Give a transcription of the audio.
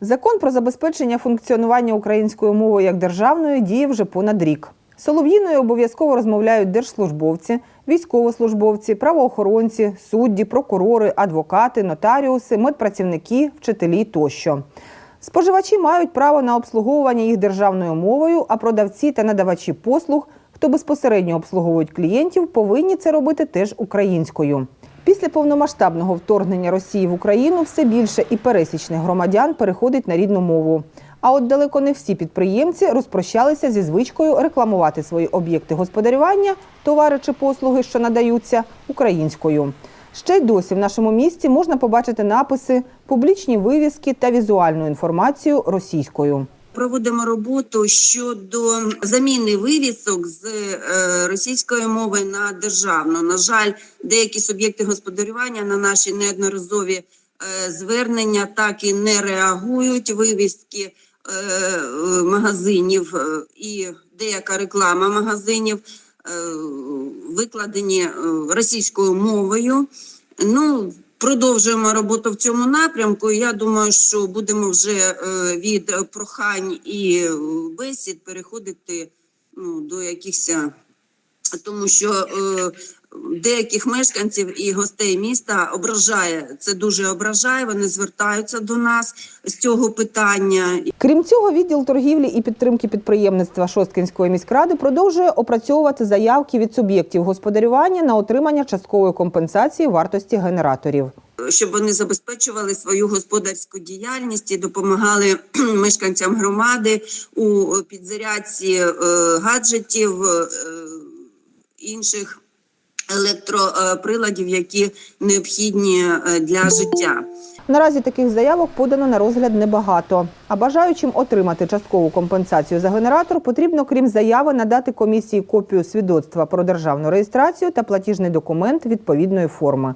Закон про забезпечення функціонування української мови як державної діє вже понад рік. Солов'їною обов'язково розмовляють держслужбовці, військовослужбовці, правоохоронці, судді, прокурори, адвокати, нотаріуси, медпрацівники, вчителі тощо. Споживачі мають право на обслуговування їх державною мовою, а продавці та надавачі послуг, хто безпосередньо обслуговують клієнтів, повинні це робити теж українською. Після повномасштабного вторгнення Росії в Україну все більше і пересічних громадян переходить на рідну мову. А от далеко не всі підприємці розпрощалися зі звичкою рекламувати свої об'єкти господарювання, товари чи послуги, що надаються, українською. Ще й досі в нашому місті можна побачити написи, публічні вивіски та візуальну інформацію російською. Проводимо роботу щодо заміни вивісок з е, російської мови на державну. На жаль, деякі суб'єкти господарювання на наші неодноразові е, звернення так і не реагують. Вивіски е, магазинів е, і деяка реклама магазинів викладені російською мовою. Ну, продовжуємо роботу в цьому напрямку. Я думаю, що будемо вже від прохань і бесід переходити ну, до якихось, тому що деяких мешканців і гостей міста ображає це дуже ображає. Вони звертаються до нас з цього питання. Крім цього, відділ торгівлі і підтримки підприємництва Шосткінської міськради продовжує опрацьовувати заявки від суб'єктів господарювання на отримання часткової компенсації вартості генераторів. щоб вони забезпечували свою господарську діяльність і допомагали мешканцям громади у підзарядці е, гаджетів е, інших електроприладів, які необхідні е, для життя. Наразі таких заявок подано на розгляд небагато. А бажаючим отримати часткову компенсацію за генератор потрібно, крім заяви, надати комісії копію свідоцтва про державну реєстрацію та платіжний документ відповідної форми.